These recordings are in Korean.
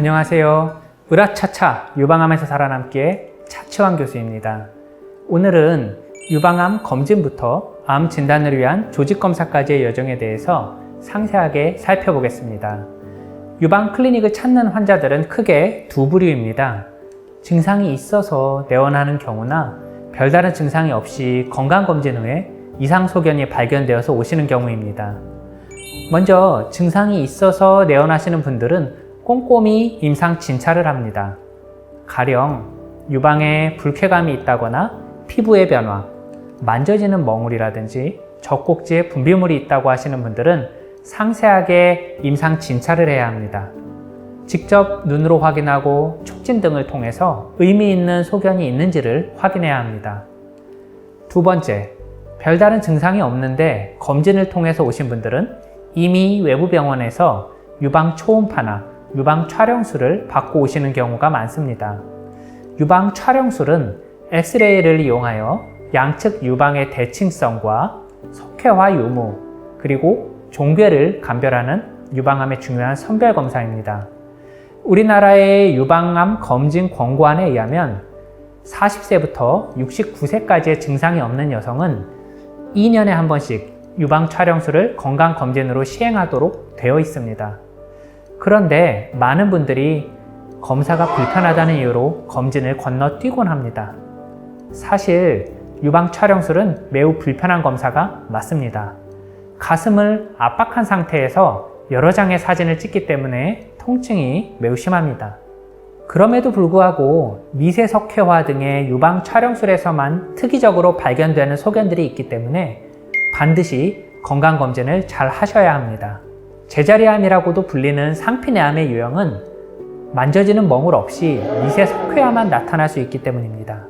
안녕하세요. 으라차차 유방암에서 살아남기의 차치환 교수입니다. 오늘은 유방암 검진부터 암 진단을 위한 조직 검사까지의 여정에 대해서 상세하게 살펴보겠습니다. 유방 클리닉을 찾는 환자들은 크게 두 부류입니다. 증상이 있어서 내원하는 경우나 별다른 증상이 없이 건강검진 후에 이상 소견이 발견되어서 오시는 경우입니다. 먼저 증상이 있어서 내원하시는 분들은 꼼꼼히 임상 진찰을 합니다. 가령 유방에 불쾌감이 있다거나 피부의 변화, 만져지는 멍울이라든지 젖꼭지에 분비물이 있다고 하시는 분들은 상세하게 임상 진찰을 해야 합니다. 직접 눈으로 확인하고 촉진 등을 통해서 의미 있는 소견이 있는지를 확인해야 합니다. 두 번째, 별다른 증상이 없는데 검진을 통해서 오신 분들은 이미 외부 병원에서 유방 초음파나 유방 촬영술을 받고 오시는 경우가 많습니다. 유방 촬영술은 엑스레이를 이용하여 양측 유방의 대칭성과 석회화 유무 그리고 종괴를 감별하는 유방암의 중요한 선별 검사입니다. 우리나라의 유방암 검진 권고안에 의하면 40세부터 69세까지의 증상이 없는 여성은 2년에 한 번씩 유방 촬영술을 건강 검진으로 시행하도록 되어 있습니다. 그런데 많은 분들이 검사가 불편하다는 이유로 검진을 건너뛰곤 합니다. 사실 유방 촬영술은 매우 불편한 검사가 맞습니다. 가슴을 압박한 상태에서 여러 장의 사진을 찍기 때문에 통증이 매우 심합니다. 그럼에도 불구하고 미세 석회화 등의 유방 촬영술에서만 특이적으로 발견되는 소견들이 있기 때문에 반드시 건강검진을 잘 하셔야 합니다. 제자리암이라고도 불리는 상피내암의 유형은 만져지는 멍울 없이 미세 석회화만 나타날 수 있기 때문입니다.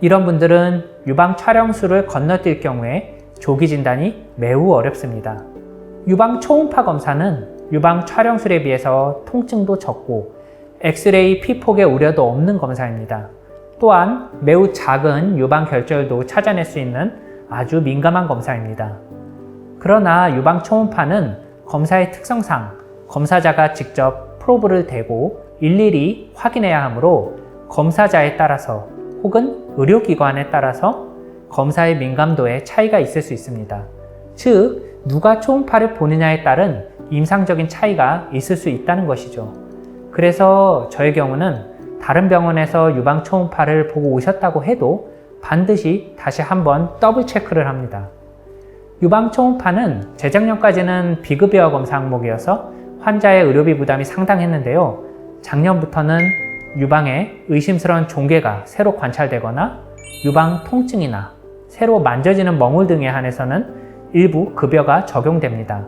이런 분들은 유방 촬영술을 건너뛸 경우에 조기 진단이 매우 어렵습니다. 유방 초음파 검사는 유방 촬영술에 비해서 통증도 적고 엑스레이 피폭의 우려도 없는 검사입니다. 또한 매우 작은 유방 결절도 찾아낼 수 있는 아주 민감한 검사입니다. 그러나 유방 초음파는 검사의 특성상 검사자가 직접 프로브를 대고 일일이 확인해야 하므로 검사자에 따라서 혹은 의료기관에 따라서 검사의 민감도에 차이가 있을 수 있습니다. 즉, 누가 초음파를 보느냐에 따른 임상적인 차이가 있을 수 있다는 것이죠. 그래서 저의 경우는 다른 병원에서 유방 초음파를 보고 오셨다고 해도 반드시 다시 한번 더블 체크를 합니다. 유방 초음파는 재작년까지는 비급여와 검사 항목이어서 환자의 의료비 부담이 상당했는데요. 작년부터는 유방에 의심스러운 종괴가 새로 관찰되거나 유방 통증이나 새로 만져지는 멍울 등에 한해서는 일부 급여가 적용됩니다.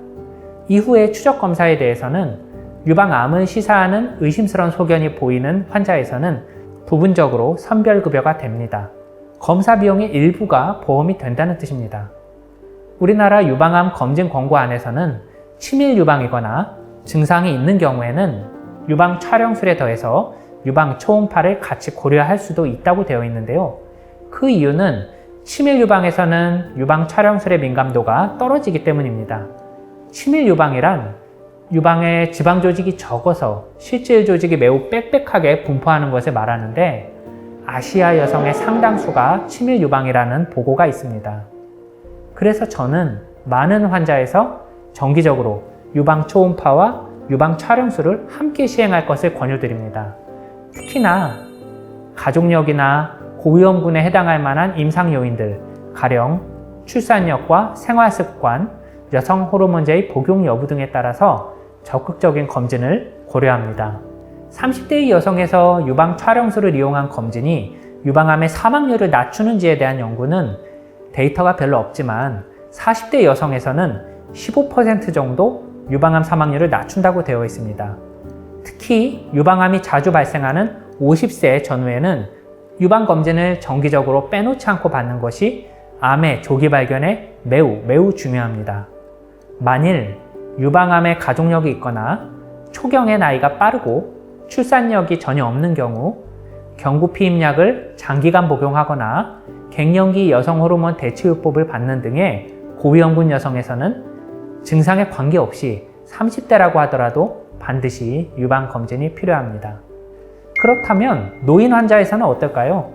이후에 추적 검사에 대해서는 유방암을 시사하는 의심스러운 소견이 보이는 환자에서는 부분적으로 선별급여가 됩니다. 검사 비용의 일부가 보험이 된다는 뜻입니다. 우리나라 유방암 검진 권고 안에서는 치밀 유방이거나 증상이 있는 경우에는 유방 촬영술에 더해서 유방 초음파를 같이 고려할 수도 있다고 되어 있는데요. 그 이유는 치밀 유방에서는 유방 촬영술의 민감도가 떨어지기 때문입니다. 치밀 유방이란 유방에 지방 조직이 적어서 실질 조직이 매우 빽빽하게 분포하는 것을 말하는데 아시아 여성의 상당수가 치밀 유방이라는 보고가 있습니다. 그래서 저는 많은 환자에서 정기적으로 유방 초음파와 유방 촬영술을 함께 시행할 것을 권유드립니다. 특히나 가족력이나 고위험군에 해당할 만한 임상 요인들, 가령 출산력과 생활 습관, 여성 호르몬제의 복용 여부 등에 따라서 적극적인 검진을 고려합니다. 30대의 여성에서 유방 촬영술을 이용한 검진이 유방암의 사망률을 낮추는지에 대한 연구는 데이터가 별로 없지만 40대 여성에서는 15% 정도 유방암 사망률을 낮춘다고 되어 있습니다. 특히 유방암이 자주 발생하는 50세 전후에는 유방 검진을 정기적으로 빼놓지 않고 받는 것이 암의 조기 발견에 매우 매우 중요합니다. 만일 유방암의 가족력이 있거나 초경의 나이가 빠르고 출산력이 전혀 없는 경우 경구 피임약을 장기간 복용하거나 갱년기 여성 호르몬 대치요법을 받는 등의 고위험군 여성에서는 증상에 관계없이 30대라고 하더라도 반드시 유방 검진이 필요합니다. 그렇다면 노인 환자에서는 어떨까요?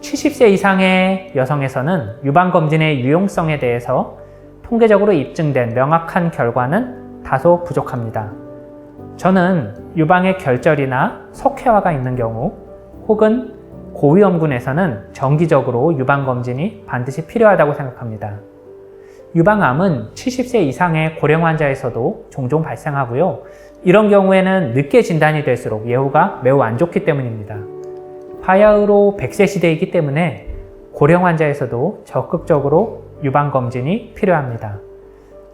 70세 이상의 여성에서는 유방 검진의 유용성에 대해서 통계적으로 입증된 명확한 결과는 다소 부족합니다. 저는 유방에 결절이나 석회화가 있는 경우 혹은 고위험군에서는 정기적으로 유방 검진이 반드시 필요하다고 생각합니다. 유방암은 70세 이상의 고령 환자에서도 종종 발생하고요. 이런 경우에는 늦게 진단이 될수록 예후가 매우 안 좋기 때문입니다. 바야흐로 100세 시대이기 때문에 고령 환자에서도 적극적으로 유방 검진이 필요합니다.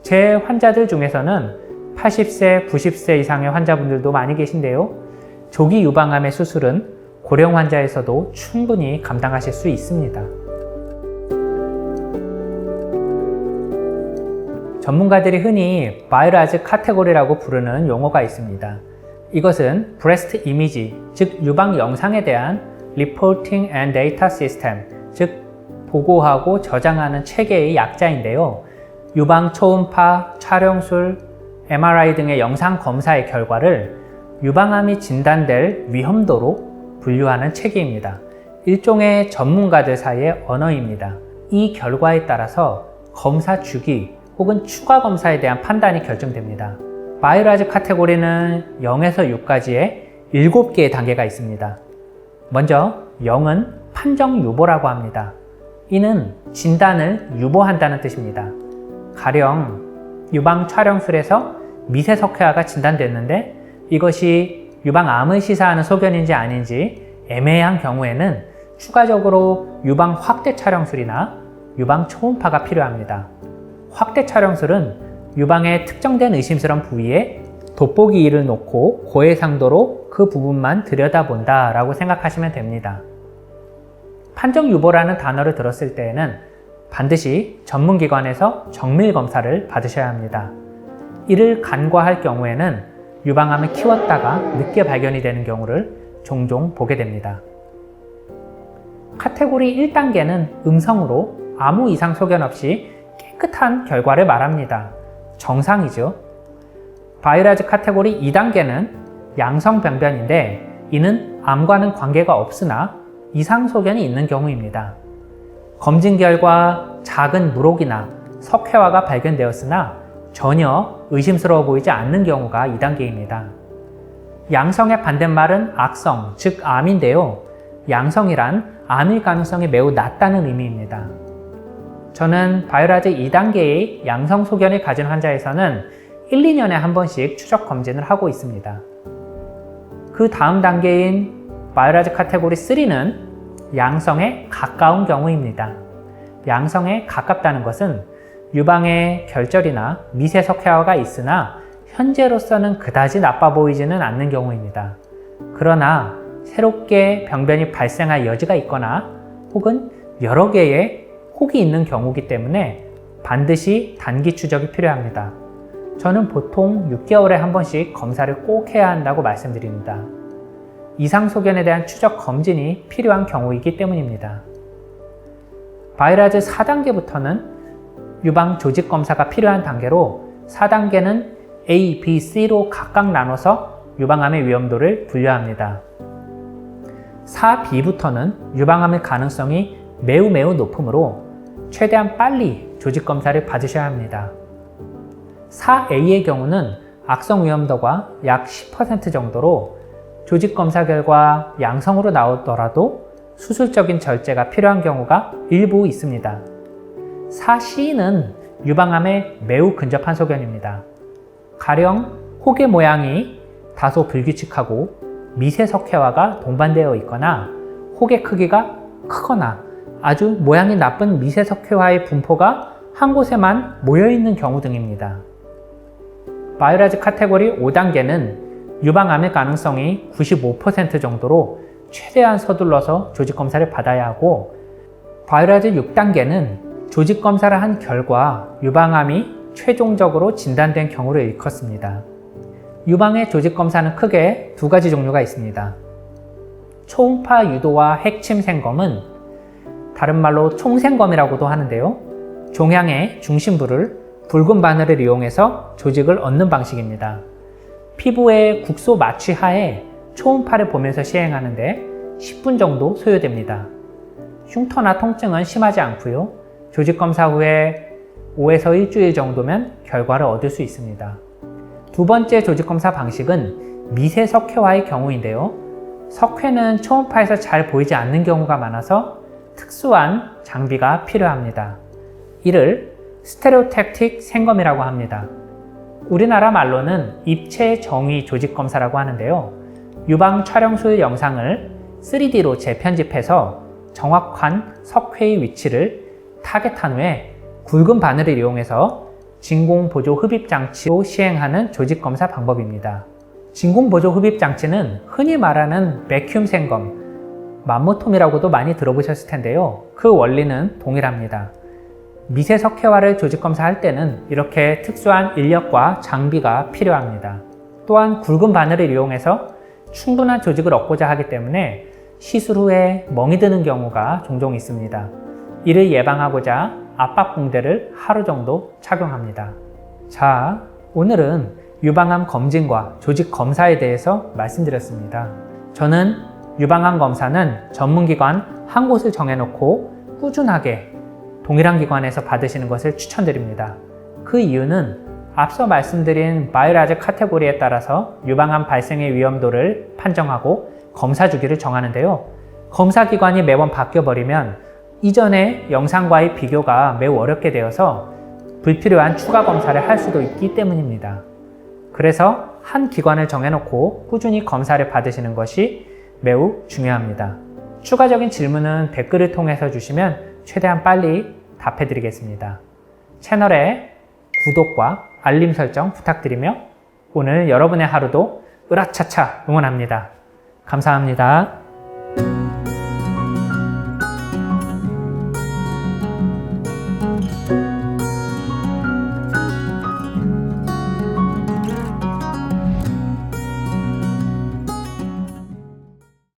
제 환자들 중에서는 80세, 90세 이상의 환자분들도 많이 계신데요. 조기 유방암의 수술은 고령 환자에서도 충분히 감당하실 수 있습니다. 전문가들이 흔히 바이러즈 카테고리라고 부르는 용어가 있습니다. 이것은 브레스트 이미지, 즉 유방 영상에 대한 리포팅 앤 데이터 시스템, 즉 보고하고 저장하는 체계의 약자인데요. 유방 초음파, 촬영술, MRI 등의 영상 검사의 결과를 유방암이 진단될 위험도로 분류하는 체계입니다. 일종의 전문가들 사이의 언어입니다. 이 결과에 따라서 검사 주기 혹은 추가 검사에 대한 판단이 결정됩니다. 바이러즈 카테고리는 0에서 6까지의 7개의 단계가 있습니다. 먼저 0은 판정 유보라고 합니다. 이는 진단을 유보한다는 뜻입니다. 가령 유방 촬영술에서 미세 석회화가 진단됐는데 이것이 유방암을 시사하는 소견인지 아닌지 애매한 경우에는 추가적으로 유방 확대 촬영술이나 유방 초음파가 필요합니다. 확대 촬영술은 유방의 특정된 의심스러운 부위에 돋보기 이를 놓고 고해상도로 그 부분만 들여다본다 라고 생각하시면 됩니다. 판정 유보라는 단어를 들었을 때에는 반드시 전문기관에서 정밀 검사를 받으셔야 합니다. 이를 간과할 경우에는 유방암을 키웠다가 늦게 발견이 되는 경우를 종종 보게 됩니다. 카테고리 1단계는 음성으로 아무 이상 소견 없이 깨끗한 결과를 말합니다. 정상이죠. 바이러즈 카테고리 2단계는 양성 변변인데 이는 암과는 관계가 없으나 이상 소견이 있는 경우입니다. 검진 결과 작은 물혹이나 석회화가 발견되었으나 전혀 의심스러워 보이지 않는 경우가 2단계입니다. 양성의 반대말은 악성, 즉 암인데요. 양성이란 암일 가능성이 매우 낮다는 의미입니다. 저는 바이오라즈 2단계의 양성 소견을 가진 환자에서는 1, 2년에 한 번씩 추적 검진을 하고 있습니다. 그 다음 단계인 바이오라즈 카테고리 3는 양성에 가까운 경우입니다. 양성에 가깝다는 것은 유방에 결절이나 미세 석회화가 있으나 현재로서는 그다지 나빠 보이지는 않는 경우입니다. 그러나 새롭게 병변이 발생할 여지가 있거나 혹은 여러 개의 혹이 있는 경우이기 때문에 반드시 단기 추적이 필요합니다. 저는 보통 6개월에 한 번씩 검사를 꼭 해야 한다고 말씀드립니다. 이상 소견에 대한 추적 검진이 필요한 경우이기 때문입니다. 바이라즈 4단계부터는 유방 조직 검사가 필요한 단계로 4단계는 A, B, C로 각각 나눠서 유방암의 위험도를 분류합니다. 4B부터는 유방암의 가능성이 매우 매우 높으므로 최대한 빨리 조직 검사를 받으셔야 합니다. 4A의 경우는 악성 위험도가 약 10% 정도로 조직 검사 결과 양성으로 나오더라도 수술적인 절제가 필요한 경우가 일부 있습니다. 4C는 유방암에 매우 근접한 소견입니다. 가령 혹의 모양이 다소 불규칙하고 미세 석회화가 동반되어 있거나 혹의 크기가 크거나 아주 모양이 나쁜 미세 석회화의 분포가 한 곳에만 모여 있는 경우 등입니다. 바이오라즈 카테고리 5단계는 유방암의 가능성이 95% 정도로 최대한 서둘러서 조직 검사를 받아야 하고 바이오라즈 6단계는 조직 검사를 한 결과 유방암이 최종적으로 진단된 경우를 일컫습니다. 유방의 조직 검사는 크게 두 가지 종류가 있습니다. 초음파 유도와 핵침 생검은 다른 말로 총생검이라고도 하는데요. 종양의 중심부를 붉은 바늘을 이용해서 조직을 얻는 방식입니다. 피부의 국소 마취 하에 초음파를 보면서 시행하는데 10분 정도 소요됩니다. 흉터나 통증은 심하지 않고요. 조직 검사 후에 5에서 일주일 정도면 결과를 얻을 수 있습니다. 두 번째 조직 검사 방식은 미세 석회화의 경우인데요. 석회는 초음파에서 잘 보이지 않는 경우가 많아서 특수한 장비가 필요합니다. 이를 스테레오택틱 생검이라고 합니다. 우리나라 말로는 입체 정의 조직 검사라고 하는데요. 유방 촬영술 영상을 3D로 재편집해서 정확한 석회의 위치를 타겟한 후에 굵은 바늘을 이용해서 진공 보조 흡입 장치로 시행하는 조직 검사 방법입니다. 진공 보조 흡입 장치는 흔히 말하는 베큐um 생검, 맘모톰이라고도 많이 들어보셨을 텐데요. 그 원리는 동일합니다. 미세 석회화를 조직 검사할 때는 이렇게 특수한 인력과 장비가 필요합니다. 또한 굵은 바늘을 이용해서 충분한 조직을 얻고자 하기 때문에 시술 후에 멍이 드는 경우가 종종 있습니다. 이를 예방하고자 압박 붕대를 하루 정도 착용합니다. 자, 오늘은 유방암 검진과 조직 검사에 대해서 말씀드렸습니다. 저는 유방암 검사는 전문기관 한 곳을 정해놓고 꾸준하게 동일한 기관에서 받으시는 것을 추천드립니다. 그 이유는 앞서 말씀드린 바이오라즈 카테고리에 따라서 유방암 발생의 위험도를 판정하고 검사 주기를 정하는데요. 검사 기관이 매번 바뀌어버리면 이전의 영상과의 비교가 매우 어렵게 되어서 불필요한 추가 검사를 할 수도 있기 때문입니다. 그래서 한 기관을 정해놓고 꾸준히 검사를 받으시는 것이 매우 중요합니다. 추가적인 질문은 댓글을 통해서 주시면 최대한 빨리 답해드리겠습니다. 채널에 구독과 알림 설정 부탁드리며 오늘 여러분의 하루도 으라차차 응원합니다. 감사합니다.